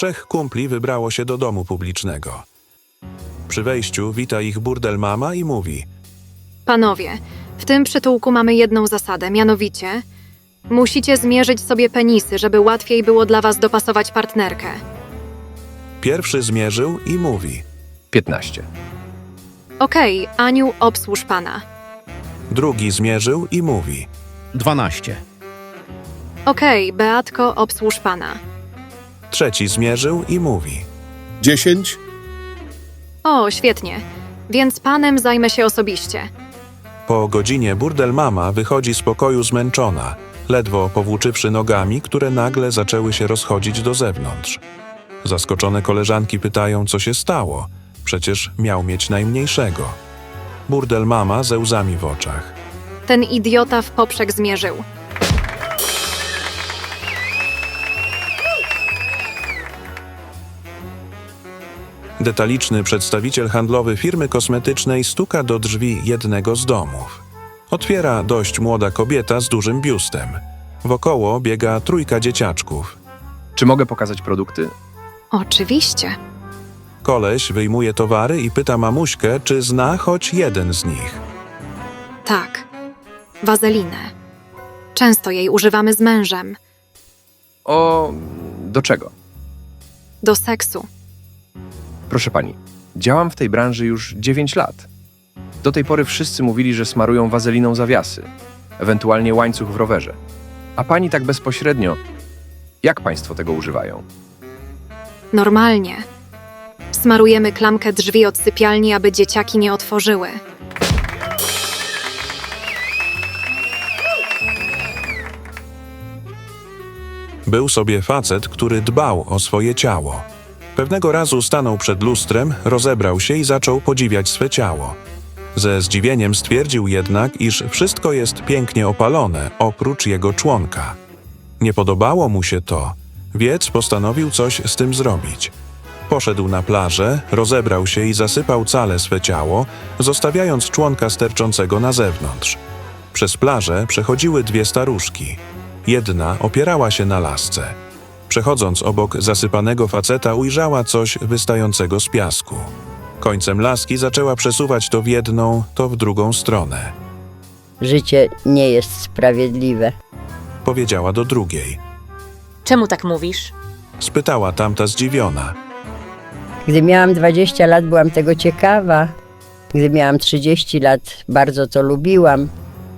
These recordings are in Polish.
Trzech kumpli wybrało się do domu publicznego. Przy wejściu wita ich burdel mama i mówi: Panowie, w tym przytułku mamy jedną zasadę, mianowicie musicie zmierzyć sobie penisy, żeby łatwiej było dla was dopasować partnerkę. Pierwszy zmierzył i mówi. 15. Okej, Aniu, obsłuż pana. Drugi zmierzył i mówi. 12. Okej, Beatko, obsłuż pana. Trzeci zmierzył i mówi. 10, O, świetnie. Więc panem zajmę się osobiście. Po godzinie burdel mama wychodzi z pokoju zmęczona, ledwo powłóczywszy nogami, które nagle zaczęły się rozchodzić do zewnątrz. Zaskoczone koleżanki pytają, co się stało. Przecież miał mieć najmniejszego. Burdel mama ze łzami w oczach. Ten idiota w poprzek zmierzył. Detaliczny przedstawiciel handlowy firmy kosmetycznej stuka do drzwi jednego z domów. Otwiera dość młoda kobieta z dużym biustem. Wokoło biega trójka dzieciaczków. Czy mogę pokazać produkty? Oczywiście. Koleś wyjmuje towary i pyta mamuśkę, czy zna choć jeden z nich. Tak. Wazelinę. Często jej używamy z mężem. O. do czego? Do seksu. Proszę pani, działam w tej branży już 9 lat. Do tej pory wszyscy mówili, że smarują wazeliną zawiasy, ewentualnie łańcuch w rowerze. A pani tak bezpośrednio. Jak państwo tego używają? Normalnie. Smarujemy klamkę drzwi od sypialni, aby dzieciaki nie otworzyły. Był sobie facet, który dbał o swoje ciało. Pewnego razu stanął przed lustrem, rozebrał się i zaczął podziwiać swe ciało. Ze zdziwieniem stwierdził jednak, iż wszystko jest pięknie opalone, oprócz jego członka. Nie podobało mu się to, więc postanowił coś z tym zrobić. Poszedł na plażę, rozebrał się i zasypał całe swe ciało, zostawiając członka sterczącego na zewnątrz. Przez plażę przechodziły dwie staruszki. Jedna opierała się na lasce. Przechodząc obok zasypanego faceta, ujrzała coś wystającego z piasku. Końcem laski zaczęła przesuwać to w jedną, to w drugą stronę. Życie nie jest sprawiedliwe. Powiedziała do drugiej. Czemu tak mówisz? Spytała tamta zdziwiona. Gdy miałam 20 lat, byłam tego ciekawa. Gdy miałam 30 lat, bardzo to lubiłam.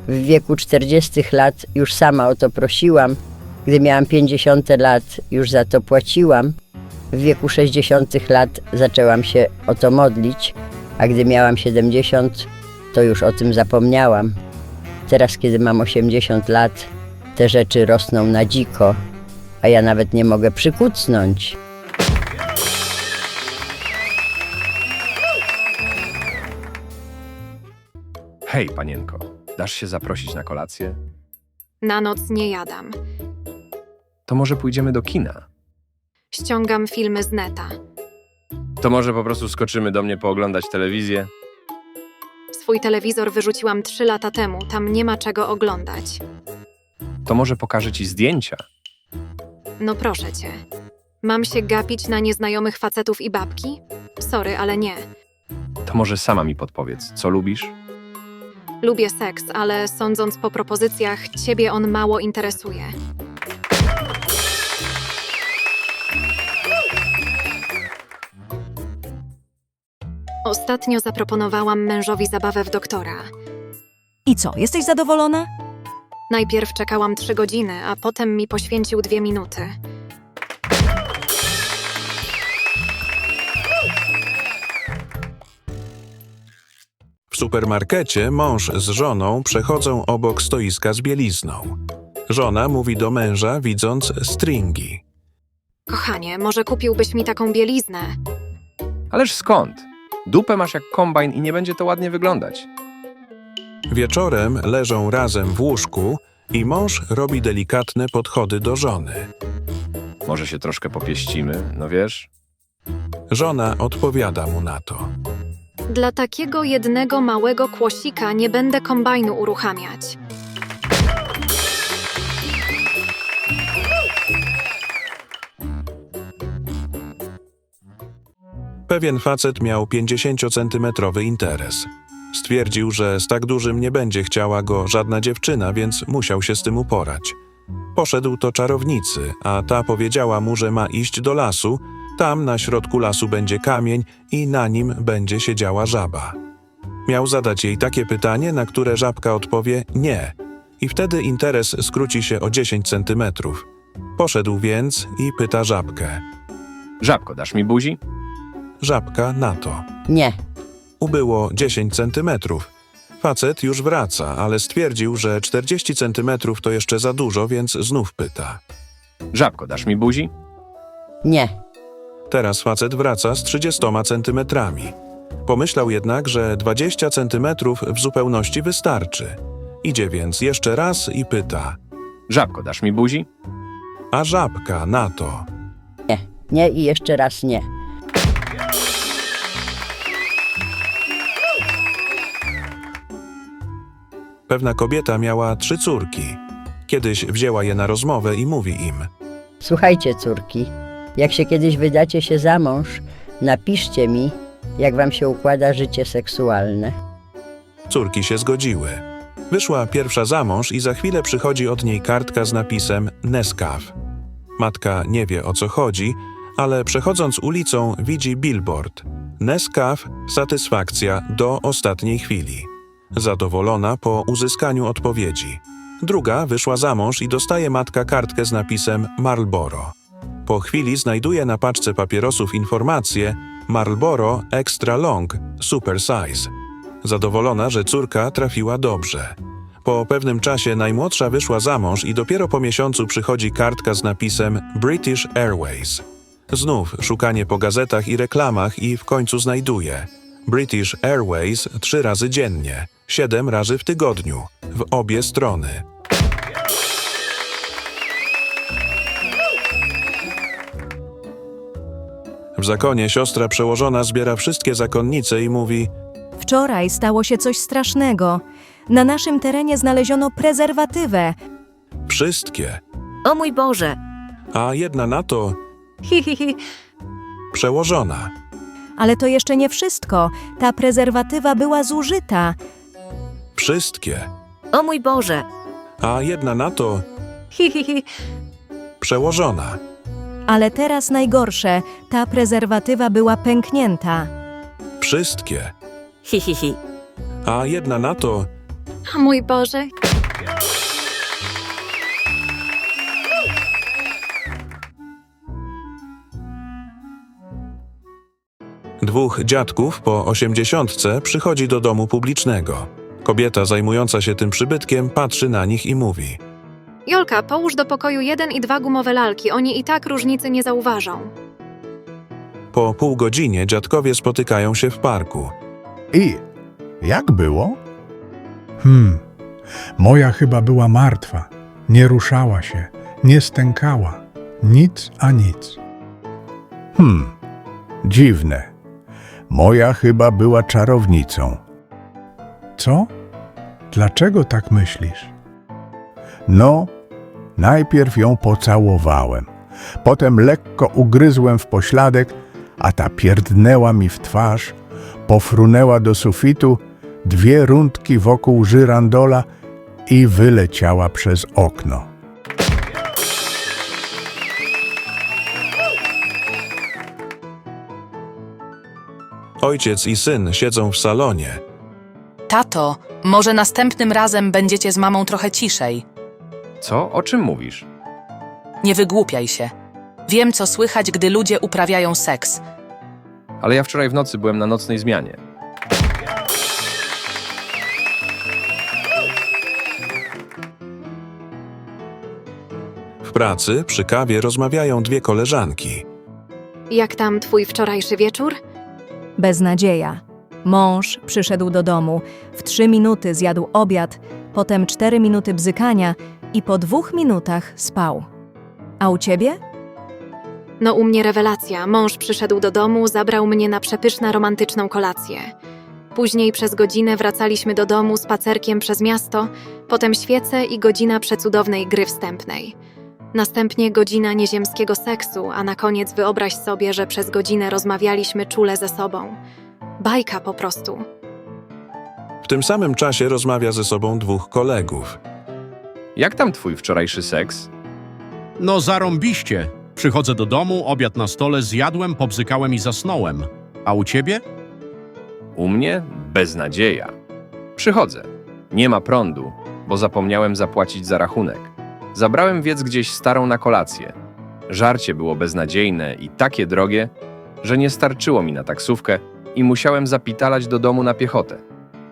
W wieku 40 lat już sama o to prosiłam. Gdy miałam 50 lat, już za to płaciłam. W wieku 60 lat zaczęłam się o to modlić, a gdy miałam 70, to już o tym zapomniałam. Teraz, kiedy mam 80 lat, te rzeczy rosną na dziko, a ja nawet nie mogę przykucnąć. Hej, panienko, dasz się zaprosić na kolację? Na noc nie jadam. To może pójdziemy do kina? Ściągam filmy z neta. To może po prostu skoczymy do mnie pooglądać telewizję? Swój telewizor wyrzuciłam trzy lata temu, tam nie ma czego oglądać. To może pokażę ci zdjęcia? No proszę cię. Mam się gapić na nieznajomych facetów i babki? Sorry, ale nie. To może sama mi podpowiedz, co lubisz? Lubię seks, ale sądząc po propozycjach, ciebie on mało interesuje. Ostatnio zaproponowałam mężowi zabawę w doktora. I co, jesteś zadowolona? Najpierw czekałam trzy godziny, a potem mi poświęcił dwie minuty. W supermarkecie mąż z żoną przechodzą obok stoiska z bielizną. Żona mówi do męża, widząc stringi. Kochanie, może kupiłbyś mi taką bieliznę? Ależ skąd? Dupę masz jak kombajn i nie będzie to ładnie wyglądać. Wieczorem leżą razem w łóżku i mąż robi delikatne podchody do żony. Może się troszkę popieścimy, no wiesz? Żona odpowiada mu na to. Dla takiego jednego małego kłosika nie będę kombajnu uruchamiać. Pewien facet miał 50-centymetrowy interes. Stwierdził, że z tak dużym nie będzie chciała go żadna dziewczyna, więc musiał się z tym uporać. Poszedł do czarownicy, a ta powiedziała mu, że ma iść do lasu. Tam na środku lasu będzie kamień i na nim będzie siedziała żaba. Miał zadać jej takie pytanie, na które żabka odpowie nie. I wtedy interes skróci się o 10 centymetrów. Poszedł więc i pyta żabkę. Żabko, dasz mi buzi? Żabka na to. Nie. Ubyło 10 centymetrów. Facet już wraca, ale stwierdził, że 40 centymetrów to jeszcze za dużo, więc znów pyta. Żabko, dasz mi buzi? Nie. Teraz facet wraca z 30 centymetrami. Pomyślał jednak, że 20 centymetrów w zupełności wystarczy. Idzie więc jeszcze raz i pyta. Żabko, dasz mi buzi? A żabka na to. Nie. Nie i jeszcze raz nie. Pewna kobieta miała trzy córki. Kiedyś wzięła je na rozmowę i mówi im. Słuchajcie, córki, jak się kiedyś wydacie się za mąż, napiszcie mi, jak wam się układa życie seksualne. Córki się zgodziły. Wyszła pierwsza za mąż i za chwilę przychodzi od niej kartka z napisem Nescaf. Matka nie wie o co chodzi, ale przechodząc ulicą widzi billboard. Nescaf satysfakcja do ostatniej chwili. Zadowolona po uzyskaniu odpowiedzi. Druga wyszła za mąż i dostaje matka kartkę z napisem Marlboro. Po chwili znajduje na paczce papierosów informację Marlboro Extra Long Super Size. Zadowolona, że córka trafiła dobrze. Po pewnym czasie najmłodsza wyszła za mąż i dopiero po miesiącu przychodzi kartka z napisem British Airways. Znów szukanie po gazetach i reklamach i w końcu znajduje. British Airways trzy razy dziennie, siedem razy w tygodniu, w obie strony. W zakonie siostra przełożona zbiera wszystkie zakonnice i mówi – Wczoraj stało się coś strasznego. Na naszym terenie znaleziono prezerwatywę. wszystkie. O mój Boże! A jedna na to Hi, hi, hi. przełożona. Ale to jeszcze nie wszystko. Ta prezerwatywa była zużyta. Wszystkie. O mój Boże! A jedna na to Hi, hi, hi. przełożona. Ale teraz najgorsze. Ta prezerwatywa była pęknięta. Wszystkie. Hi, hi, hi. A jedna na to O mój Boże. dwóch dziadków po osiemdziesiątce przychodzi do domu publicznego. Kobieta zajmująca się tym przybytkiem patrzy na nich i mówi. Jolka, połóż do pokoju jeden i dwa gumowe lalki. Oni i tak różnicy nie zauważą. Po pół godzinie dziadkowie spotykają się w parku. I jak było? Hmm, moja chyba była martwa. Nie ruszała się, nie stękała. Nic a nic. Hmm, dziwne. Moja chyba była czarownicą. Co? Dlaczego tak myślisz? No, najpierw ją pocałowałem. Potem lekko ugryzłem w pośladek, a ta pierdnęła mi w twarz, pofrunęła do sufitu, dwie rundki wokół żyrandola i wyleciała przez okno. Ojciec i syn siedzą w salonie. Tato, może następnym razem będziecie z mamą trochę ciszej. Co? O czym mówisz? Nie wygłupiaj się. Wiem, co słychać, gdy ludzie uprawiają seks. Ale ja wczoraj w nocy byłem na nocnej zmianie. W pracy przy kawie rozmawiają dwie koleżanki. Jak tam twój wczorajszy wieczór? Beznadzieja. Mąż przyszedł do domu, w trzy minuty zjadł obiad, potem cztery minuty bzykania i po dwóch minutach spał. A u ciebie? No u mnie rewelacja. Mąż przyszedł do domu, zabrał mnie na przepyszna romantyczną kolację. Później przez godzinę wracaliśmy do domu spacerkiem przez miasto, potem świece i godzina przecudownej gry wstępnej. Następnie godzina nieziemskiego seksu, a na koniec wyobraź sobie, że przez godzinę rozmawialiśmy czule ze sobą. Bajka po prostu. W tym samym czasie rozmawia ze sobą dwóch kolegów. Jak tam twój wczorajszy seks? No zarąbiście. Przychodzę do domu, obiad na stole, zjadłem, pobzykałem i zasnąłem. A u ciebie? U mnie beznadzieja. Przychodzę. Nie ma prądu, bo zapomniałem zapłacić za rachunek. Zabrałem więc gdzieś starą na kolację. Żarcie było beznadziejne i takie drogie, że nie starczyło mi na taksówkę i musiałem zapitalać do domu na piechotę.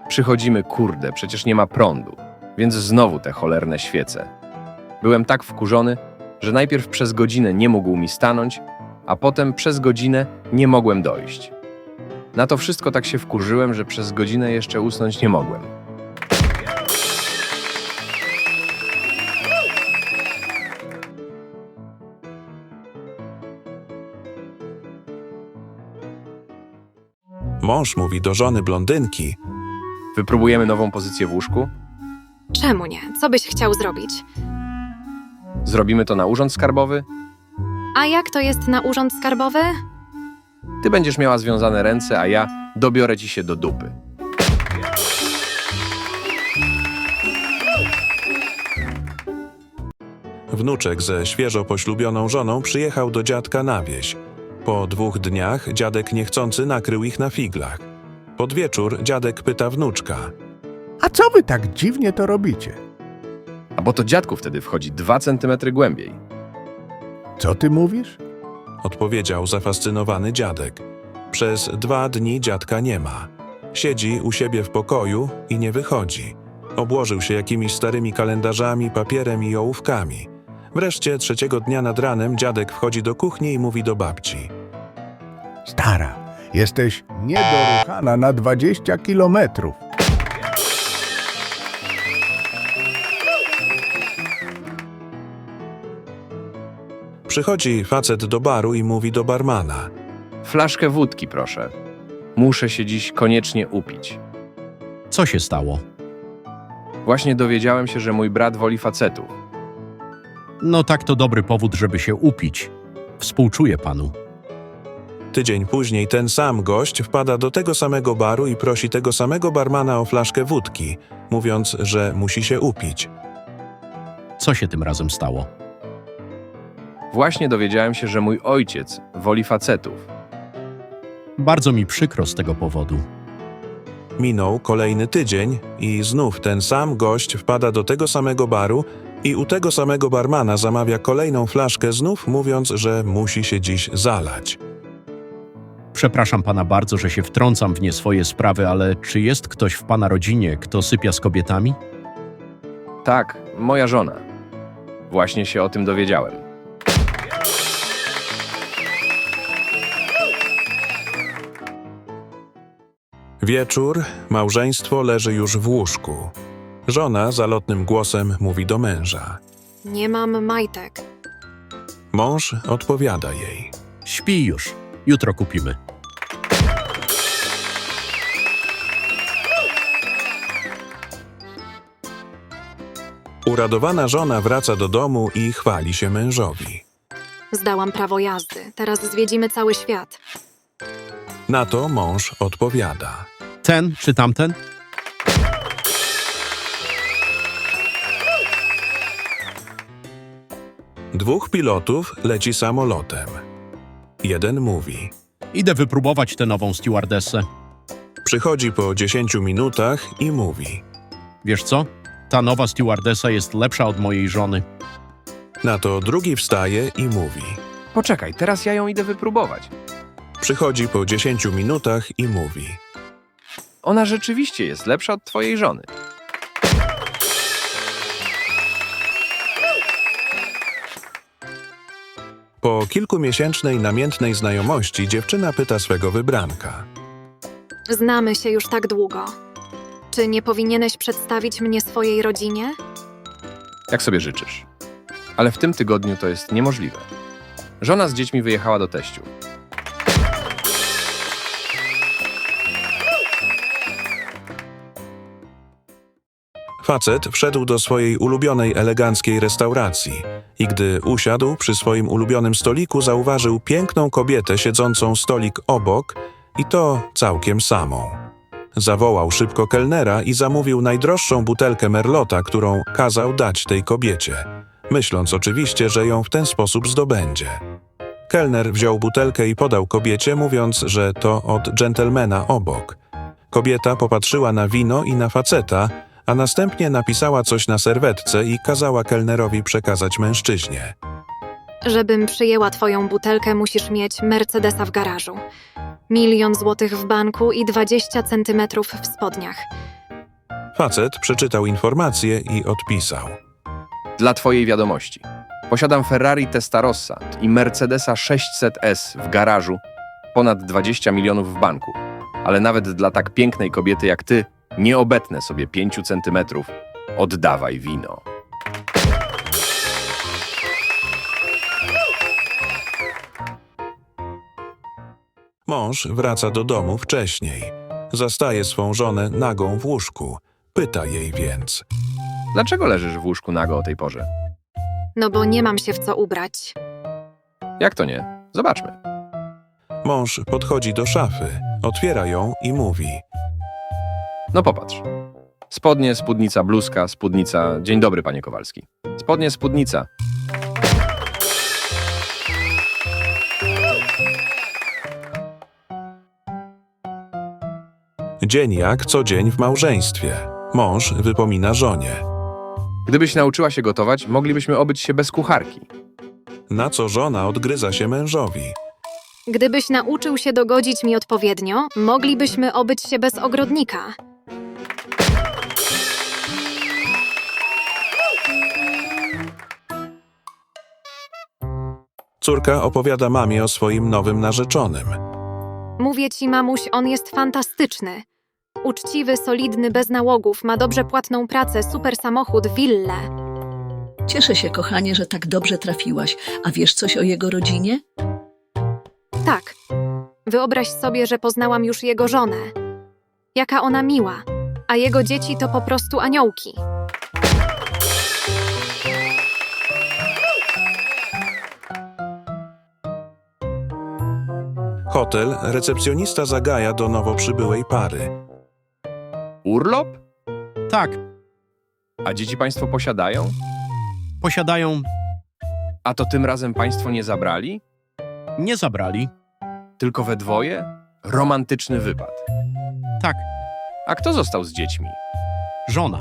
Przychodzimy, kurde, przecież nie ma prądu, więc znowu te cholerne świece. Byłem tak wkurzony, że najpierw przez godzinę nie mógł mi stanąć, a potem przez godzinę nie mogłem dojść. Na to wszystko tak się wkurzyłem, że przez godzinę jeszcze usnąć nie mogłem. Mąż mówi do żony blondynki. Wypróbujemy nową pozycję w łóżku? Czemu nie? Co byś chciał zrobić? Zrobimy to na urząd skarbowy? A jak to jest na urząd skarbowy? Ty będziesz miała związane ręce, a ja dobiorę ci się do dupy. Wnuczek ze świeżo poślubioną żoną przyjechał do dziadka na wieś. Po dwóch dniach dziadek niechcący nakrył ich na figlach. Pod wieczór dziadek pyta wnuczka. A co wy tak dziwnie to robicie? A bo to dziadku wtedy wchodzi dwa centymetry głębiej. Co ty mówisz? Odpowiedział zafascynowany dziadek. Przez dwa dni dziadka nie ma. Siedzi u siebie w pokoju i nie wychodzi. Obłożył się jakimiś starymi kalendarzami, papierem i ołówkami. Wreszcie trzeciego dnia nad ranem dziadek wchodzi do kuchni i mówi do babci. Stara, jesteś niedoruchana na 20 kilometrów. Przychodzi facet do baru i mówi do barmana. Flaszkę wódki, proszę. Muszę się dziś koniecznie upić. Co się stało? Właśnie dowiedziałem się, że mój brat woli facetów. No tak to dobry powód, żeby się upić. Współczuję panu. Tydzień później ten sam gość wpada do tego samego baru i prosi tego samego barmana o flaszkę wódki, mówiąc, że musi się upić. Co się tym razem stało? Właśnie dowiedziałem się, że mój ojciec woli facetów. Bardzo mi przykro z tego powodu. Minął kolejny tydzień i znów ten sam gość wpada do tego samego baru i u tego samego barmana zamawia kolejną flaszkę znów mówiąc, że musi się dziś zalać. Przepraszam pana bardzo, że się wtrącam w nie swoje sprawy, ale czy jest ktoś w pana rodzinie, kto sypia z kobietami? Tak, moja żona. Właśnie się o tym dowiedziałem. Wieczór, małżeństwo leży już w łóżku. Żona zalotnym głosem mówi do męża. Nie mam majtek. Mąż odpowiada jej. Śpi już. Jutro kupimy. Uradowana żona wraca do domu i chwali się mężowi. Zdałam prawo jazdy. Teraz zwiedzimy cały świat. Na to mąż odpowiada. Ten czy tamten? Dwóch pilotów leci samolotem. Jeden mówi. Idę wypróbować tę nową stewardessę. Przychodzi po 10 minutach i mówi. Wiesz co? Ta nowa stewardessa jest lepsza od mojej żony. Na to drugi wstaje i mówi. Poczekaj, teraz ja ją idę wypróbować. Przychodzi po 10 minutach i mówi. Ona rzeczywiście jest lepsza od twojej żony. Po kilkumiesięcznej namiętnej znajomości dziewczyna pyta swego wybranka. Znamy się już tak długo. Czy nie powinieneś przedstawić mnie swojej rodzinie? Jak sobie życzysz. Ale w tym tygodniu to jest niemożliwe. Żona z dziećmi wyjechała do teściu. Facet wszedł do swojej ulubionej eleganckiej restauracji i gdy usiadł przy swoim ulubionym stoliku, zauważył piękną kobietę siedzącą stolik obok i to całkiem samą. Zawołał szybko kelnera i zamówił najdroższą butelkę merlota, którą kazał dać tej kobiecie, myśląc oczywiście, że ją w ten sposób zdobędzie. Kelner wziął butelkę i podał kobiecie, mówiąc, że to od dżentelmena obok. Kobieta popatrzyła na wino i na faceta, a następnie napisała coś na serwetce i kazała kelnerowi przekazać mężczyźnie. Żebym przyjęła twoją butelkę, musisz mieć Mercedesa w garażu. Milion złotych w banku i 20 centymetrów w spodniach. Facet przeczytał informację i odpisał. Dla twojej wiadomości. Posiadam Ferrari Testarossa i Mercedesa 600S w garażu, ponad 20 milionów w banku. Ale nawet dla tak pięknej kobiety jak ty, nie obetnę sobie 5 centymetrów. Oddawaj wino. Mąż wraca do domu wcześniej. Zastaje swą żonę nagą w łóżku. Pyta jej więc. Dlaczego leżysz w łóżku nago o tej porze? No bo nie mam się w co ubrać. Jak to nie? Zobaczmy. Mąż podchodzi do szafy, otwiera ją i mówi. No popatrz. Spodnie, spódnica, bluzka, spódnica. Dzień dobry, panie Kowalski. Spodnie, spódnica. Dzień jak co dzień w małżeństwie. Mąż wypomina żonie. Gdybyś nauczyła się gotować, moglibyśmy obyć się bez kucharki. Na co żona odgryza się mężowi. Gdybyś nauczył się dogodzić mi odpowiednio, moglibyśmy obyć się bez ogrodnika. Córka opowiada mamie o swoim nowym narzeczonym. Mówię ci, mamuś, on jest fantastyczny. Uczciwy, solidny, bez nałogów, ma dobrze płatną pracę, super samochód, willę. Cieszę się, kochanie, że tak dobrze trafiłaś. A wiesz coś o jego rodzinie? Tak. Wyobraź sobie, że poznałam już jego żonę. Jaka ona miła, a jego dzieci to po prostu aniołki. Hotel recepcjonista zagaja do nowo przybyłej pary. Urlop? Tak, A dzieci państwo posiadają? posiadają, A to tym razem państwo nie zabrali? nie zabrali. Tylko we dwoje? Romantyczny wypad. Tak, A kto został z dziećmi? żona.